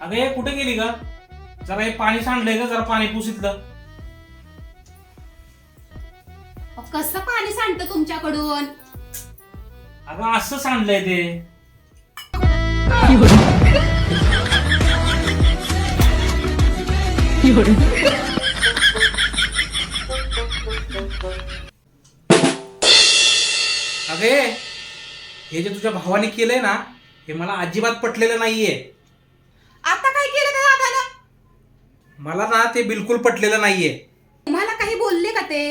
अगं हे कुठे गेली ग? जरा हे पाणी सांडलंय ग जरा पाणी पुसितलं अहो, कसं पाणी सांडतं तुमच्याकडून? अगं असं सांडलंय ते. अगे हे जे तुझ्या भावाने केलंय ना हे मला अजिबात पटलेलं नाहीये आता काय केलं त्या दादाला मला ना ते बिलकुल पटलेलं नाहीये. तुम्हाला काही बोलले का ते?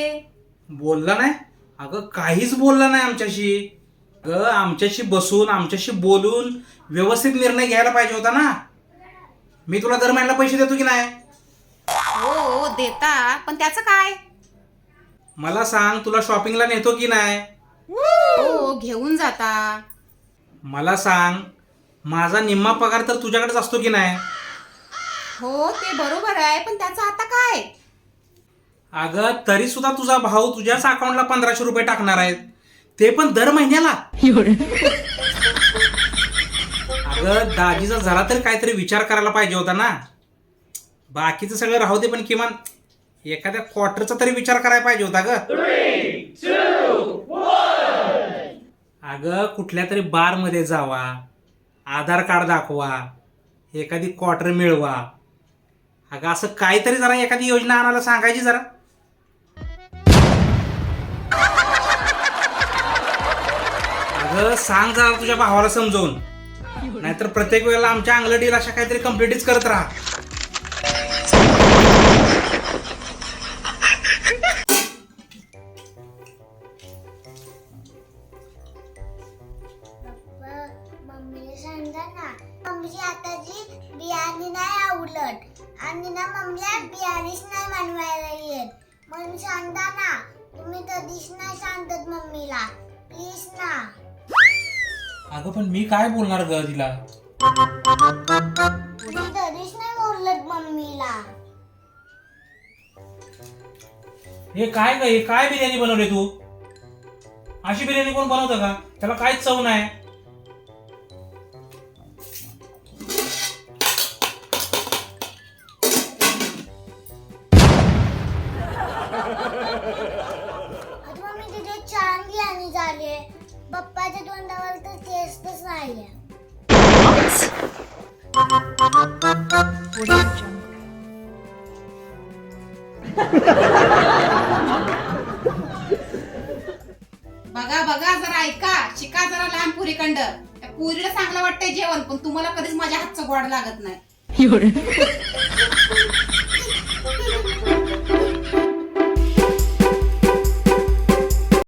बोलला नाही? अगं काहीच बोलला नाही आमच्याशी. अगं आमच्याशी बसून आमच्याशी बोलून व्यवस्थित निर्णय घ्यायला पाहिजे होता ना. मी तुला दर महिन्याला पैसे देतो की नाही? हो हो, देता. पण त्याचं काय? मला सांग तुला शॉपिंगला नेतो की नाही? हो घेऊन जाता. मला सांग माझा निम्मा पगार तर तुझ्याकडेच असतो की नाही? हो ते बरोबर आहे पण त्याचं आता काय? अगं तरी सुद्धा तुझा भाऊ तुझ्याच अकाउंटला पंधराशे रुपये टाकणार आहेत ते पण दर महिन्याला. अगं दाजीचा जरा तरी काहीतरी विचार करायला पाहिजे होता ना. बाकीचं सगळं राहू दे पण किमान एखाद्या क्वार्टरचा तरी विचार करायला पाहिजे होता ग. अगं कुठल्या तरी बारमध्ये जावा आधार कार्ड दाखवा एखादी क्वार्टर मिळवा. अगं असं काहीतरी जरा एखादी योजना आणायला सांगायची जरा. अगं सांग जरा तुझ्या भावाला समजवून. नाहीतर प्रत्येक वेळेला आमच्या अंगलडीला अशा काहीतरी कम्प्लिटच करत राहा. ना मम्मीची आताची बियाणी नाही आवडत. आणि ना मम्मीला बियाणीच नाही बनवायला येत. म्हणून सांगा ना तुम्ही कधीच नाही सांगत मम्मीला. प्लीज ना. अगं पण मी काय बोलणार ग तिला? तुम्ही कधीच नाही बोलत मम्मीला. हे काय ग? हे काय बिर्याणी बनवली तू? अशी बिर्याणी कोण बनवतं का त्याला काहीच चव नाही. आता मम्मी तिथे छान बियाणी झाली. पप्पाच्या तोंडावर तर टेस्टच नाही बघा बघा जरा ऐका. शिका जरा लहान पुरीकंड. त्या पुरीला चांगलं वाटतंय जेवण पण तुम्हाला कधीच माझ्या हातचं गोड लागत नाही.